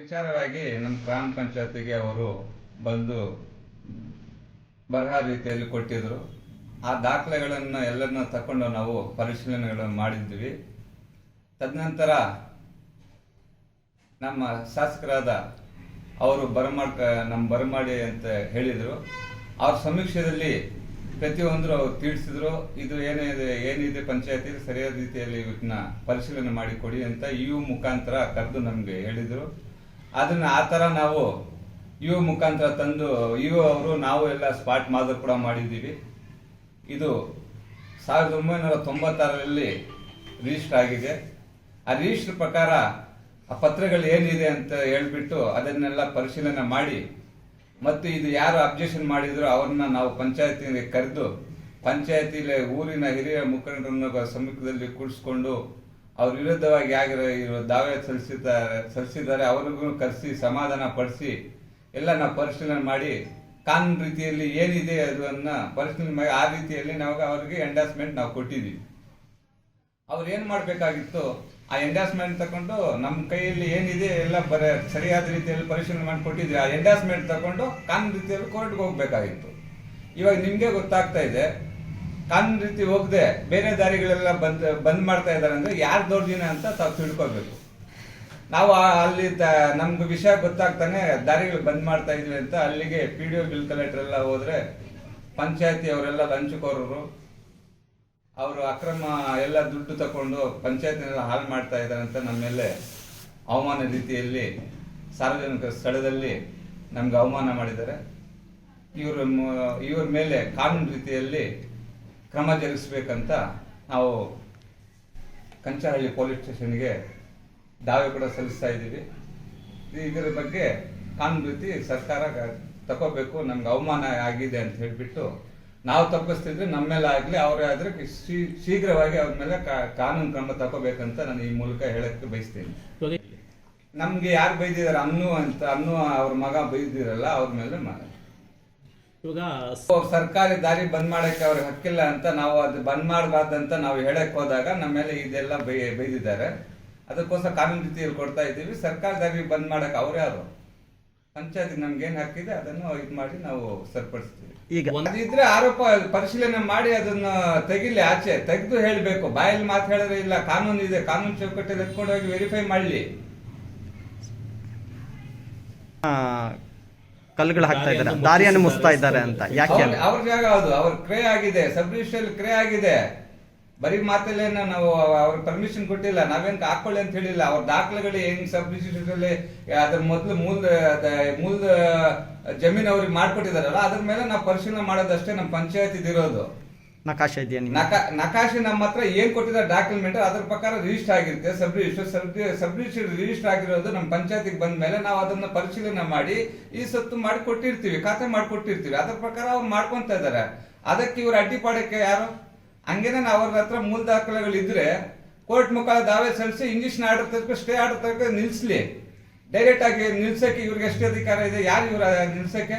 ವಿಚಾರವಾಗಿ ನಮ್ಮ ಗ್ರಾಮ ಪಂಚಾಯತಿಗೆ ಅವರು ಬಂದು ಬರಹ ರೀತಿಯಲ್ಲಿ ಕೊಟ್ಟಿದ್ರು. ಆ ದಾಖಲೆಗಳನ್ನು ಎಲ್ಲರನ್ನ ತಕೊಂಡು ನಾವು ಪರಿಶೀಲನೆಗಳನ್ನು ಮಾಡಿದ್ವಿ. ತದನಂತರ ನಮ್ಮ ಶಾಸಕರಾದ ಅವರು ಬರಮಾಡ್ಕ ನಮ್ಮ ಬರಮಾಡಿ ಅಂತ ಹೇಳಿದರು. ಅವ್ರ ಸಮೀಕ್ಷೆಯಲ್ಲಿ ಪ್ರತಿಯೊಂದರು ಅವ್ರು ತಿಳಿಸಿದ್ರು ಇದು ಏನಿದೆ ಏನಿದೆ ಪಂಚಾಯತಿ ಸರಿಯಾದ ರೀತಿಯಲ್ಲಿ ಇವನ್ನ ಪರಿಶೀಲನೆ ಮಾಡಿ ಕೊಡಿ ಅಂತ ಇವು ಮುಖಾಂತರ ಕರೆದು ನಮಗೆ ಹೇಳಿದರು. ಅದನ್ನ ಆ ಥರ ನಾವು ಯು ಮುಖಾಂತರ ತಂದು ಯು ಅವರು ನಾವು ಎಲ್ಲ ಸ್ಪಾಟ್ ಮಾದರಿ ಕೂಡ ಮಾಡಿದ್ದೀವಿ. ಇದು ಸಾವಿರದ ಒಂಬೈನೂರ ತೊಂಬತ್ತಾರರಲ್ಲಿ ರಿಜಿಸ್ಟರ್ ಆಗಿದೆ. ಆ ರಿಜಿಸ್ಟರ್ ಪ್ರಕಾರ ಆ ಪತ್ರಗಳು ಏನಿದೆ ಅಂತ ಹೇಳ್ಬಿಟ್ಟು ಅದನ್ನೆಲ್ಲ ಪರಿಶೀಲನೆ ಮಾಡಿ, ಮತ್ತು ಇದು ಯಾರು ಅಬ್ಜೆಕ್ಷನ್ ಮಾಡಿದ್ರು ಅವ್ರನ್ನ ನಾವು ಪಂಚಾಯತಿಗೆ ಕರೆದು, ಪಂಚಾಯತಿಲಿ ಊರಿನ ಹಿರಿಯ ಮುಖಂಡರನ್ನು ಸಮೀಪದಲ್ಲಿ ಕೂಡಿಸ್ಕೊಂಡು ಅವ್ರ ವಿರುದ್ಧವಾಗಿ ಆಗಿರೋ ಇರೋ ದಾವೆ ಸಲ್ಲಿಸಿದ್ದಾರೆ ಸಲ್ಲಿಸಿದ್ದಾರೆ ಅವ್ರಿಗೂ ಕರೆಸಿ, ಸಮಾಧಾನ ಪಡಿಸಿ ಎಲ್ಲ ನಾವು ಪರಿಶೀಲನೆ ಮಾಡಿ, ಕಾನೂನು ರೀತಿಯಲ್ಲಿ ಏನಿದೆ ಅದನ್ನು ಪರಿಶೀಲನೆ ಮಾಡಿ, ಆ ರೀತಿಯಲ್ಲಿ ನಾವು ಅವ್ರಿಗೆ ಎಂಡಾಸ್ಮೆಂಟ್ ನಾವು ಕೊಟ್ಟಿದ್ದೀವಿ ಅವ್ರು ಏನು ಮಾಡಬೇಕಾಗಿತ್ತು, ಆ ಎಂಡಾಸ್ಮೆಂಟ್ ತಗೊಂಡು ನಮ್ಮ ಕೈಯಲ್ಲಿ ಏನಿದೆ ಎಲ್ಲ ಬರ, ಸರಿಯಾದ ರೀತಿಯಲ್ಲಿ ಪರಿಶೀಲನೆ ಮಾಡಿ ಕೊಟ್ಟಿದ್ವಿ. ಆ ಎಂಡಾಸ್ಮೆಂಟ್ ತಗೊಂಡು ಕಾನೂನು ರೀತಿಯಲ್ಲಿ ಕೋರ್ಟ್ಗೆ ಹೋಗಬೇಕಾಗಿತ್ತು. ಇವಾಗ ನಿಮಗೆ ಗೊತ್ತಾಗ್ತಾ ಇದೆ ಕಾನೂನು ರೀತಿ ಹೋಗದೆ ಬೇರೆ ದಾರಿಗಳೆಲ್ಲ ಬಂದ್ ಬಂದ್ ಮಾಡ್ತಾ ಇದ್ದಾರೆ ಅಂದ್ರೆ ಯಾರು ದೌರ್ಜನ್ಯ ಅಂತ ತಾವು ತಿಳ್ಕೊಬೇಕು ನಾವು ಅಲ್ಲಿ ನಮ್ಗೆ ವಿಷಯ ಗೊತ್ತಾಗ್ತಾನೆ ದಾರಿಗಳು ಬಂದ್ ಮಾಡ್ತಾ ಇದ್ವಿ ಅಂತ ಅಲ್ಲಿಗೆ P D O bill collector ಎಲ್ಲ ಹೋದ್ರೆ ಪಂಚಾಯತಿ ಅವರೆಲ್ಲ ಲಂಚಕೋರರು ಅವರು ಅಕ್ರಮ ಎಲ್ಲ ದುಡ್ಡು ತಕೊಂಡು ಪಂಚಾಯತ್ನೆಲ್ಲ ಹಾಳು ಮಾಡ್ತಾ ಇದ್ದಾರೆ ಅಂತ ನಮ್ಮ ಮೇಲೆ ಅವಮಾನ ರೀತಿಯಲ್ಲಿ ಸಾರ್ವಜನಿಕ ಸ್ಥಳದಲ್ಲಿ ನಮ್ಗೆ ಅವಮಾನ ಮಾಡಿದ್ದಾರೆ. ಇವರು ಇವ್ರ ಮೇಲೆ ಕಾನೂನು ರೀತಿಯಲ್ಲಿ ಕ್ರಮ ಜರುಗಿಸ್ಬೇಕಂತ ನಾವು ಕಂಚಹಳ್ಳಿ ಪೊಲೀಸ್ ಸ್ಟೇಷನ್ಗೆ ದಾವೆ ಕೂಡ ಸಲ್ಲಿಸ್ತಾ ಇದ್ದೀವಿ. ಇದರ ಬಗ್ಗೆ ಕಾನೂನು ರೀತಿ ಸರ್ಕಾರ ತಗೋಬೇಕು ನಮ್ಗೆ ಅವಮಾನ ಆಗಿದೆ ಅಂತ ಹೇಳಿಬಿಟ್ಟು ನಾವು ತಪ್ಪಿಸ್ತಿದ್ರೆ ನಮ್ಮ ಮೇಲೆ ಆಗಲಿ ಅವರೇ ಆದರೆ ಶೀಘ್ರವಾಗಿ ಅವ್ರ ಮೇಲೆ ಕಾನೂನು ಕ್ರಮ ತಗೋಬೇಕಂತ ನಾನು ಈ ಮೂಲಕ ಹೇಳಕ್ಕೆ ಬಯಸ್ತೀನಿ. ನಮಗೆ ಯಾರು ಬೈದಿದ್ದಾರೆ ಅನ್ನು ಅಂತ ಅನ್ನು ಅವ್ರ ಮಗ ಬೈದಿರಲ್ಲ ಅವ್ರ ಮೇಲೆ ಇವಾಗ ಸರ್ಕಾರಿ ದಾರಿ ಬಂದ್ ಮಾಡಕ್ಕೆ ಅವ್ರಿಗೆ ಹಕ್ಕಿಲ್ಲ ಅಂತ ನಾವು ಅದು ಬಂದ್ ಮಾಡಬಾರ್ದಂತ ನಾವು ಹೇಳಕ್ ಹೋದಾಗ ನಮ್ಮ ಮೇಲೆ ಇದೆಲ್ಲ ಬೈ ಬೈದಿದ್ದಾರೆ. ಅದಕ್ಕೋಸ್ಕರ ಕಾನೂನು ರೀತಿಯಲ್ಲಿ ಕೊಡ್ತಾ ಇದ್ದೀವಿ. ಸರ್ಕಾರಿ ದಾರಿ ಬಂದ್ ಮಾಡಕ್ ಅವ್ರು ಯಾರು? ಪಂಚಾಯತ್ ನಮ್ಗೆ ಏನ್ ಹಾಕಿದೆ ಅದನ್ನು ಇದು ಮಾಡಿ ನಾವು ಸರಿಪಡಿಸ್ತೀವಿ. ಈಗ ಒಂದಿದ್ರೆ ಆರೋಪ ಪರಿಶೀಲನೆ ಮಾಡಿ ಅದನ್ನ ತೆಗಿಲಿ ಆಚೆ. ತೆಗೆದು ಹೇಳ್ಬೇಕು. ಬಾಯಲ್ಲಿ ಮಾತು ಹೇಳಿದ್ರೆ ಇಲ್ಲ. ಕಾನೂನು ಇದೆ. ಕಾನೂನು ಚೌಕಟ್ಟೆ ಎತ್ಕೊಂಡು ಹೋಗಿ ವೆರಿಫೈ ಮಾಡ್ಲಿ. ಆ, ಕಲ್ಲುಗಳು ಹಾಕ್ತಾ ಇದ್ದಾರೆ. ದಾರಿಯನ್ನು ಮುಸ್ತಾ ಇದ್ದಾರೆ ಅಂತ. ಯಾಕೆ ಅವ್ರ ಜಾಗ ಅದು ಅವ್ರ ಕ್ರೇ ಆಗಿದೆ. ಸಬ್ ರಿಜಿಸ್ಟ್ರಲ್ಲಿ ಕ್ರೇ ಆಗಿದೆ. ಬರೀ ಮಾತಲ್ಲೇನ ನಾವು ಅವ್ರ ಪರ್ಮಿಷನ್ ಕೊಟ್ಟಿಲ್ಲ. ನಾವೇನ್ ಹಾಕೊಳ್ಳಿ ಅಂತ ಹೇಳಿಲ್ಲ. ಅವ್ರ ದಾಖಲೆಗಳು ಹೆಂಗ್ ಸಬ್ ಅಲ್ಲಿ ಅದ್ರ ಮೊದಲು ಮೂಲ ಮೂಲ ಜಮೀನ್ ಅವ್ರಿಗೆ ಮಾಡ್ಕೊಟ್ಟಿದಾರಲ್ಲ ಅದ್ರ ಮೇಲೆ ನಾವು ಪರಿಶೀಲನೆ ಮಾಡೋದಷ್ಟೇ ನಮ್ಮ ಪಂಚಾಯತ್ ಇದಿರೋದು ನಕಾಶೆ ಇದೆಯಾ ನಿಮ್ಮ ನಕ, ನಕಾಶೆ ನಮ್ಮ ಹತ್ರ ಏನ್ ಕೊಟ್ಟಿದ್ದಾರೆ ಡಾಕ್ಯುಮೆಂಟ್ ಅದ್ರ ಪ್ರಕಾರ ರಿಜಿಸ್ಟರ್ ಆಗಿರುತ್ತೆ. ಸಬ್ ರಿಜಿಸ್ಟರ್ ಸಬ್ ರಿಜಿಸ್ಟರ್ ಆಗಿರೋದು ನಮ್ಮ ಪಂಚಾಯತಿಗೆ ಬಂದ ಮೇಲೆ ನಾವು ಅದನ್ನ ಪರಿಶೀಲನೆ ಮಾಡಿ ಈ ಸತ್ತು ಮಾಡಿ ಕೊಟ್ಟಿರ್ತೀವಿ, ಖಾತೆ ಮಾಡಿ ಕೊಟ್ಟಿರ್ತೀವಿ. ಅದ್ರ ಪ್ರಕಾರ ಅವ್ರು ಮಾಡ್ಕೊಂತ ಇದ್ದಾರೆ ಅದಕ್ಕೆ ಇವ್ರು ಅಡ್ಡಿಪಾಡಕ್ಕೆ ಯಾರು? ಹಂಗೇನೆ ಅವ್ರ ಹತ್ರ ಮೂಲ ದಾಖಲೆಗಳು ಇದ್ರೆ ಕೋರ್ಟ್ ಮುಖಾಂತರ ದಾವೆ ಸಲ್ಲಿಸಿ ಇಂಗ್ಲಿಷ್ನ ಆರ್ಡರ್ ತನಕ ಸ್ಟೇ ಆರ್ಡರ್ ತನಕ ನಿಲ್ಸ್ಲಿ. ಡೈರೆಕ್ಟ್ ಆಗಿ ನಿಲ್ಸಕ್ಕೆ ಇವ್ರಿಗೆ ಎಷ್ಟು ಅಧಿಕಾರ ಇದೆ, ಯಾರು ಇವ್ರ ನಿಲ್ಸಕ್ಕೆ?